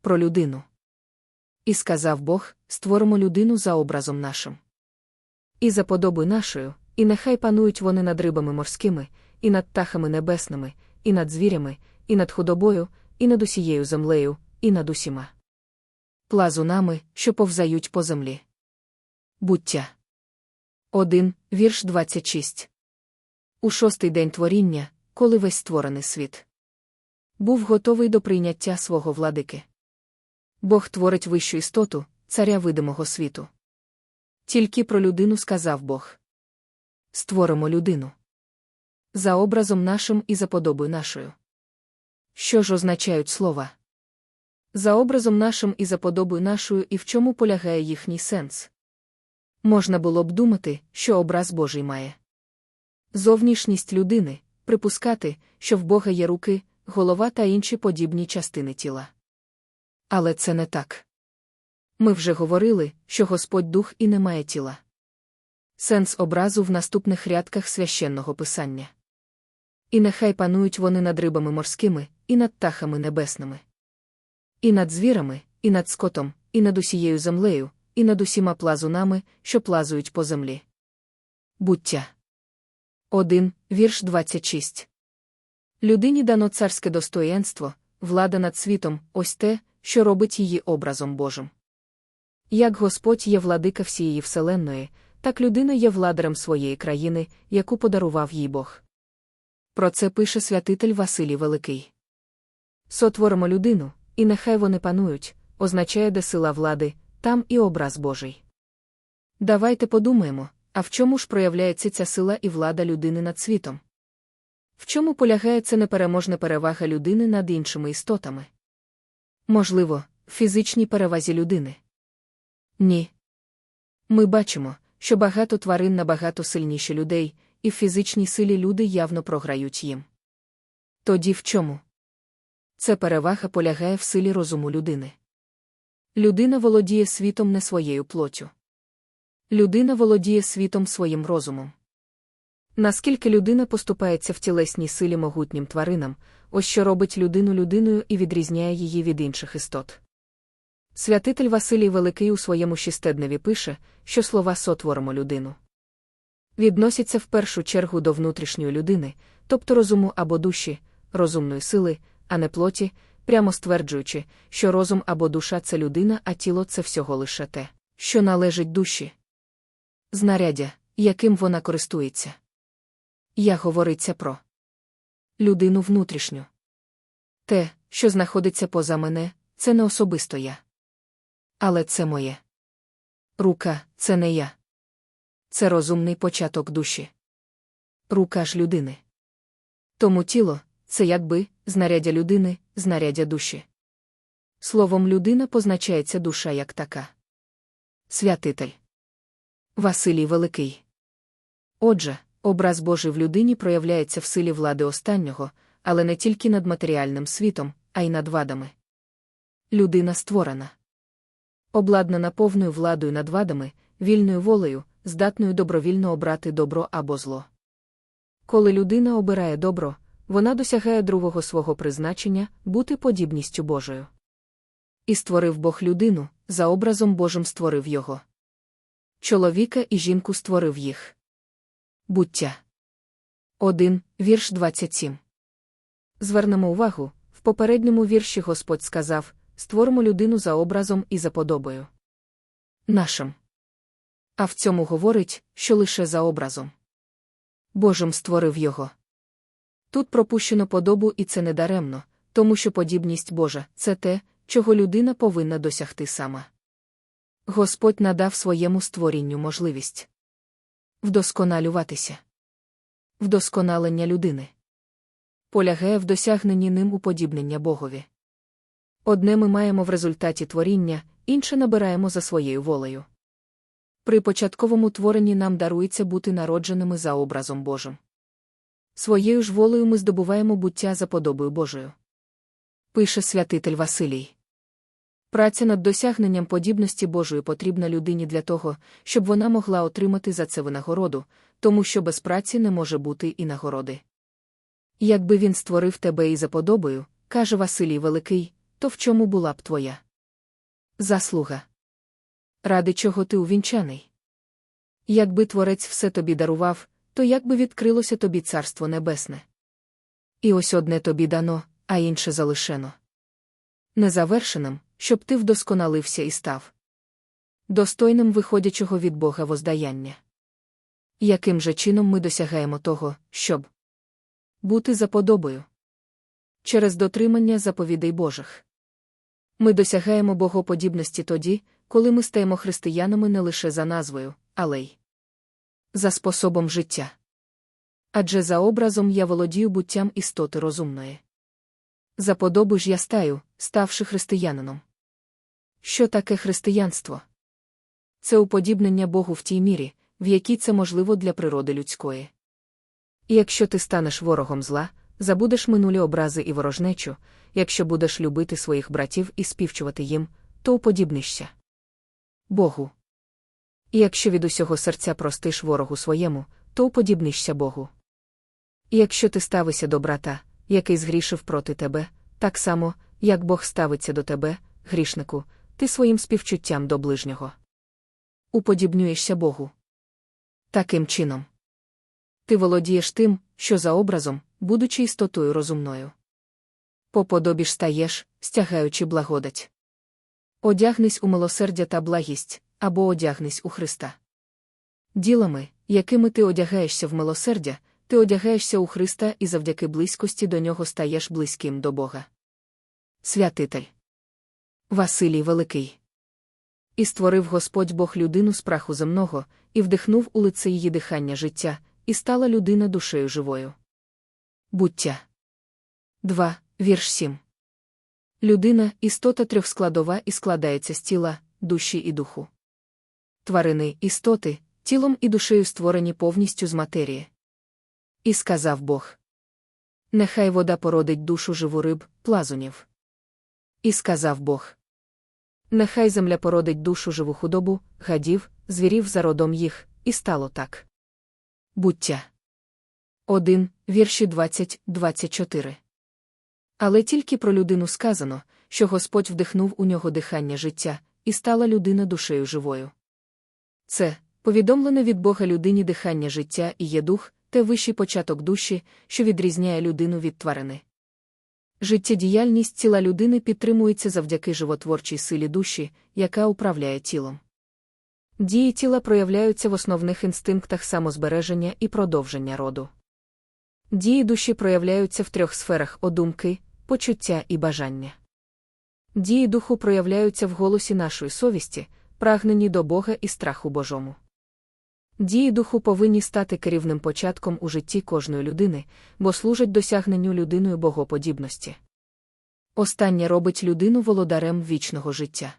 про людину. І сказав Бог: створимо людину за образом нашим. І за подобою нашою, і нехай панують вони над рибами морськими, і над птахами небесними, і над звірями, і над худобою, і над усією землею, і над усіма. Плазунами, що повзають по землі. Буття. 1, вірш 26. У шостий день творіння, коли весь створений світ був готовий до прийняття свого владики. Бог творить вищу істоту, царя видимого світу. Тільки про людину сказав Бог. Створимо людину. За образом нашим і за подобою нашою. Що ж означають слова? За образом нашим і за подобою нашою, і в чому полягає їхній сенс? Можна було б думати, що образ Божий має. Зовнішність людини припускати, що в Бога є руки, голова та інші подібні частини тіла. Але це не так. Ми вже говорили, що Господь дух і не має тіла. Сенс образу в наступних рядках священного писання. І нехай панують вони над рибами морськими, і над птахами небесними, і над звірами, і над скотом, і над усією землею, і над усіма плазунами, що плазують по землі. Буття. 1, вірш 26. Людині дано царське достоєнство, влада над світом, ось те, що робить її образом Божим. Як Господь є владика всієї вселенної, так людина є владарем своєї країни, яку подарував їй Бог. Про це пише святитель Василій Великий. Сотворимо людину, і нехай вони панують, означає, де сила влади, там і образ Божий. Давайте подумаємо, а в чому ж проявляється ця сила і влада людини над світом? В чому полягає ця непереможна перевага людини над іншими істотами? Можливо, в фізичній перевазі людини. Ні. Ми бачимо, що багато тварин набагато сильніші людей, і в фізичній силі люди явно програють їм. Тоді в чому? Це перевага полягає в силі розуму людини. Людина володіє світом не своєю плоттю. Людина володіє світом своїм розумом. Наскільки людина поступається в тілесній силі могутнім тваринам, ось що робить людину людиною і відрізняє її від інших істот. Святитель Василій Великий у своєму шістедневі пише, що слова сотворимо людину. Відносяться в першу чергу до внутрішньої людини, тобто розуму або душі, розумної сили, а не плоті, прямо стверджуючи, що розум або душа це людина, а тіло це всього лише те, що належить душі. Знаряддя, яким вона користується. Я говориться про людину внутрішню. Те, що знаходиться поза мене, це не особисто я. Але це моє. Рука це не я. Це розумний початок душі. Рука ж людини. Тому тіло це якби знаряддя людини, знаряддя душі. Словом, людина позначається душа як така. Святитель Василій Великий. Отже, образ Божий в людині проявляється в силі влади останнього, але не тільки над матеріальним світом, а й над вадами. Людина створена. Обладнана повною владою над вадами, вільною волею, здатною добровільно обрати добро або зло. Коли людина обирає добро, вона досягає другого свого призначення бути подібністю Божою. І створив Бог людину, за образом Божим створив його. Чоловіка і жінку створив їх. Буття. 1, вірш 27. Звернемо увагу в попередньому вірші Господь сказав створимо людину за образом і за подобою. Нашим. А в цьому говорить, що лише за образом. Божим створив його. Тут пропущено подобу, і це не даремно, тому що подібність Божа це те, чого людина повинна досягти сама. Господь надав своєму створінню можливість вдосконалюватися. Вдосконалення людини полягає в досягненні ним уподібнення Богові. Одне ми маємо в результаті творіння, інше набираємо за своєю волею. При початковому творенні нам дарується бути народженими за образом Божим. Своєю ж волею ми здобуваємо буття за подобою Божою. Пише святитель Василій. Праця над досягненням подібності Божої потрібна людині для того, щоб вона могла отримати за це винагороду, тому що без праці не може бути і нагороди. Якби він створив тебе і за подобою, каже Василій Великий, то в чому була б твоя заслуга? Ради чого ти увінчаний? Якби творець все тобі дарував, то як би відкрилося тобі царство небесне? І ось одне тобі дано, а інше залишено. Незавершеним, щоб ти вдосконалився і став достойним виходячого від Бога воздаяння. Яким же чином ми досягаємо того, щоб бути за подобою? Через дотримання заповідей Божих. Ми досягаємо богоподібності тоді, коли ми стаємо християнами не лише за назвою, але й за способом життя. Адже за образом я володію буттям істоти розумної. За подоби ж я стаю, ставши християнином. Що таке християнство? Це уподібнення Богу в тій мірі, в якій це можливо для природи людської. І якщо ти станеш ворогом зла, забудеш минулі образи і ворожнечу, якщо будеш любити своїх братів і співчувати їм, то уподібнишся Богу. І якщо від усього серця простиш ворогу своєму, то уподібнишся Богу. І якщо ти ставишся до брата, який згрішив проти тебе, так само, як Бог ставиться до тебе, грішнику, ти своїм співчуттям до ближнього. Уподібнюєшся Богу. Таким чином. Ти володієш тим, що за образом, будучи істотою розумною. По подобі ж стаєш, стягаючи благодать. Одягнись у милосердя та благість, або одягнись у Христа. Ділами, якими ти одягаєшся в милосердя, ти одягаєшся у Христа і завдяки близькості до нього стаєш близьким до Бога. Святитель Василій Великий. І створив Господь Бог людину з праху земного, і вдихнув у лице її дихання життя, і стала людина душею живою. Буття 2. Вірш 7. Людина істота трьохскладова і складається з тіла, душі і духу. Тварини істоти, тілом і душею створені повністю з матерії. І сказав Бог. Нехай вода породить душу живу риб, плазунів. І сказав Бог. Нехай земля породить душу живу худобу, гадів, звірів за родом їх, і стало так. Буття. 1. Вірші 20-24. Але тільки про людину сказано, що Господь вдихнув у нього дихання життя, і стала людина душею живою. Це повідомлене від Бога людині дихання життя і є дух, те вищий початок душі, що відрізняє людину від тварини. Життєдіяльність тіла людини підтримується завдяки животворчій силі душі, яка управляє тілом. Дії тіла проявляються в основних інстинктах самозбереження і продовження роду. Дії душі проявляються в трьох сферах одумки, почуття і бажання. Дії духу проявляються в голосі нашої совісті, прагненні до Бога і страху Божому. Дії духу повинні стати керівним початком у житті кожної людини, бо служать досягненню людиною богоподібності. Останнє робить людину володарем вічного життя.